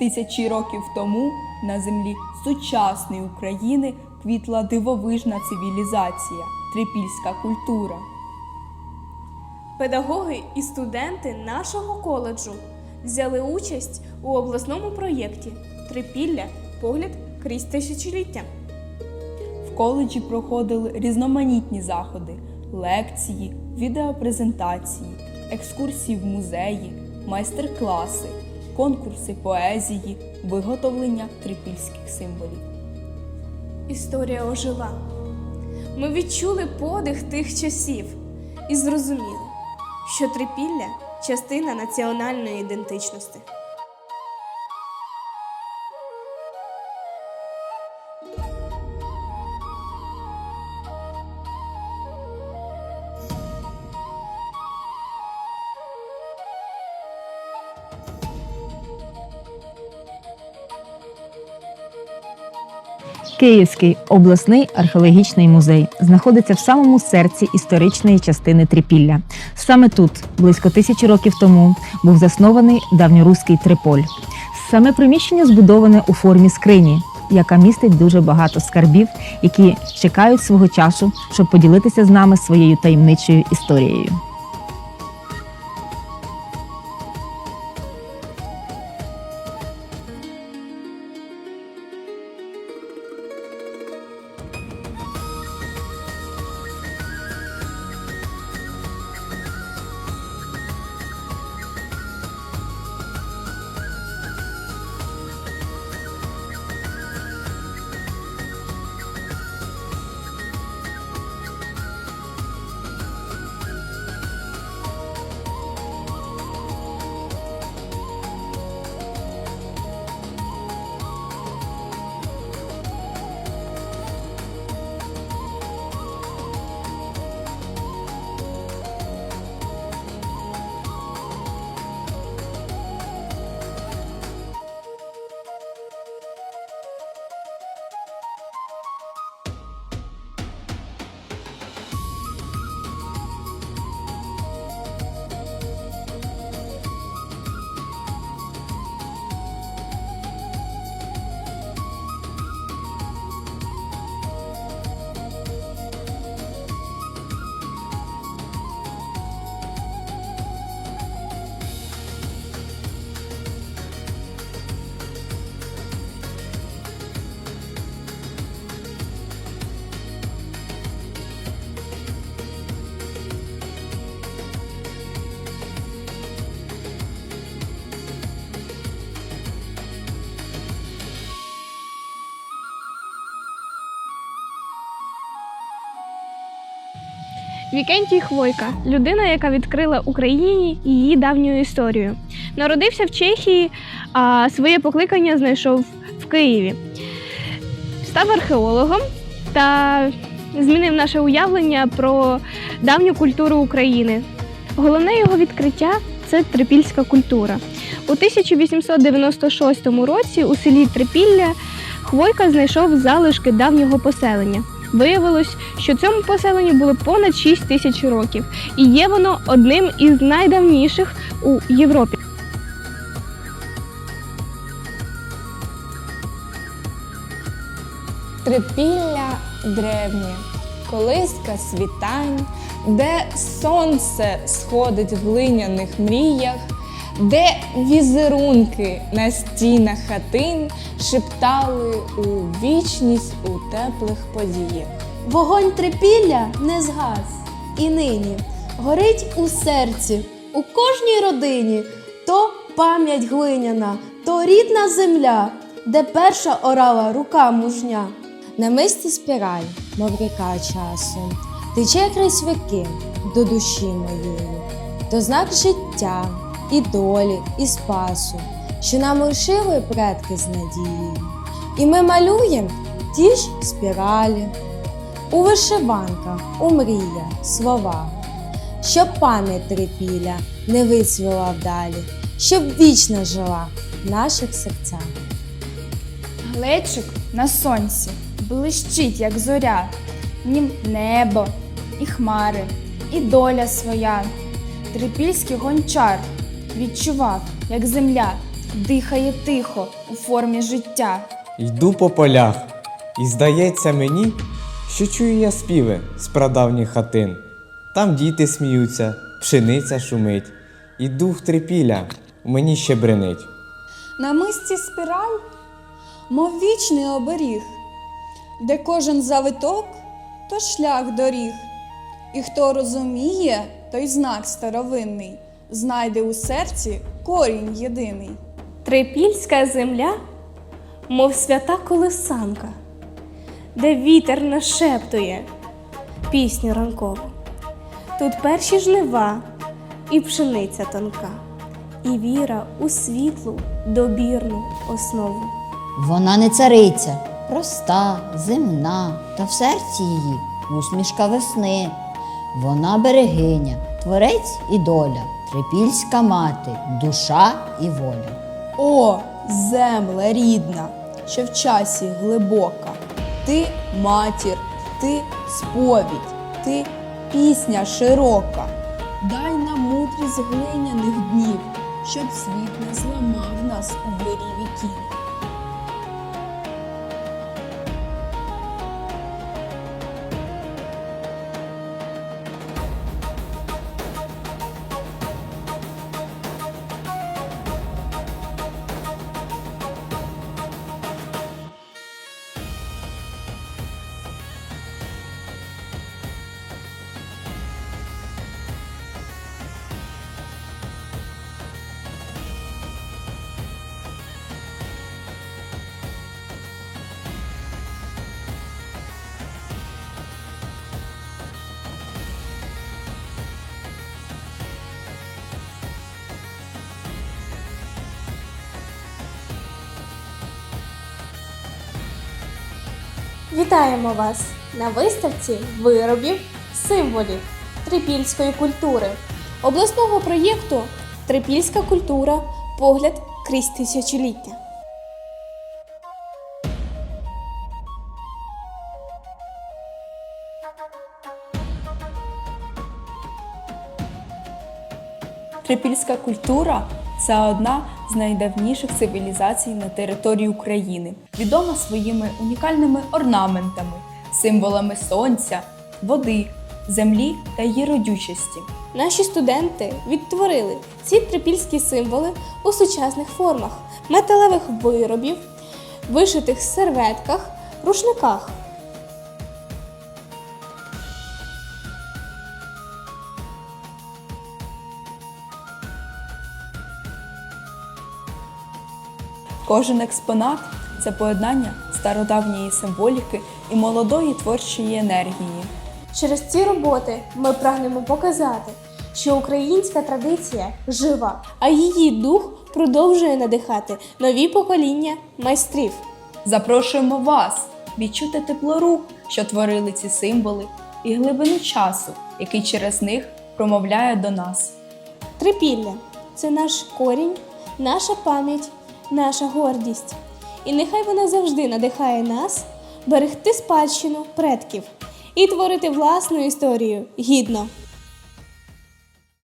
Тисячі років тому на землі сучасної України квітла дивовижна цивілізація, трипільська культура. Педагоги і студенти нашого коледжу взяли участь у обласному проєкті Трипілля погляд крізь тисячоліття. В коледжі проходили різноманітні заходи, лекції, відеопрезентації, екскурсії в музеї, майстер-класи, конкурси поезії, виготовлення трипільських символів. Історія ожила. Ми відчули подих тих часів і зрозуміли, що трипілля частина національної ідентичності. Київський обласний археологічний музей знаходиться в самому серці історичної частини Трипілля. Саме тут, близько тисячі років тому, був заснований давньоруський Триполь. Саме приміщення збудоване у формі скрині, яка містить дуже багато скарбів, які чекають свого часу, щоб поділитися з нами своєю таємничою історією. Вікентій Хвойка людина, яка відкрила Україні її давню історію. Народився в Чехії, а своє покликання знайшов в Києві. Став археологом та змінив наше уявлення про давню культуру України. Головне його відкриття це трипільська культура. У 1896 році у селі Трипілля Хвойка знайшов залишки давнього поселення. Виявилось, що цьому поселенню було понад 6 тисяч років, і є воно одним із найдавніших у Європі. Трипілля древнє, колиска світань, де сонце сходить в глиняних мріях, де візерунки на стінах хатин шептали у вічність у теплих подіях. Вогонь трипілля не згас і нині горить у серці, у кожній родині. То пам'ять глиняна, то рідна земля, де перша орала рука мужня. На мисті спіраль, мов ріка часу, тече крізь віки до душі моєї, то знак життя, і долі, і спасу, що нам лишили предки з надією. І ми малюємо ті ж спіралі, у вишиванках, у мріях, слова, щоб пам'ять трипіля не вицвіла вдалі, щоб вічно жила в наших серцях. Глечик на сонці блищить, як зоря, нім небо, і хмари, і доля своя. Трипільський гончар відчував, як земля дихає тихо у формі життя. Йду по полях, і здається мені, що чую я співи з прадавніх хатин. Там діти сміються, пшениця шумить, і дух трипілля у мені ще бренить. На мисці спіраль, мов вічний оберіг, де кожен завиток то шлях доріг. І хто розуміє, той знак старовинний, знайде у серці корінь єдиний. Трипільська земля, мов свята колесанка, де вітер нашептує пісню ранкову. Тут перші жнива і пшениця тонка, і віра у світлу добірну основу. Вона не цариця, проста, земна, та в серці її усмішка весни. Вона берегиня, творець і доля, трипільська мати, душа і воля. О, земле рідна, що в часі глибока. Ти матір, ти сповідь, ти пісня широка. Дай нам мудрість глиняних днів, щоб світ не зламав нас у вирі віків. Вітаємо вас на виставці виробів символів трипільської культури. Обласного проєкту Трипільська культура. Погляд крізь тисячоліття. Трипільська культура це одна з найдавніших цивілізацій на території України, відома своїми унікальними орнаментами, символами сонця, води, землі та її родючості. Наші студенти відтворили ці трипільські символи у сучасних формах металевих виробів, вишитих серветках, рушниках. Кожен експонат це поєднання стародавньої символіки і молодої творчої енергії. Через ці роботи ми прагнемо показати, що українська традиція жива, а її дух продовжує надихати нові покоління майстрів. Запрошуємо вас відчути теплорук, що творили ці символи, і глибину часу, який через них промовляє до нас. Трипілля це наш корінь, наша пам'ять, наша гордість. І нехай вона завжди надихає нас берегти спадщину предків і творити власну історію гідно.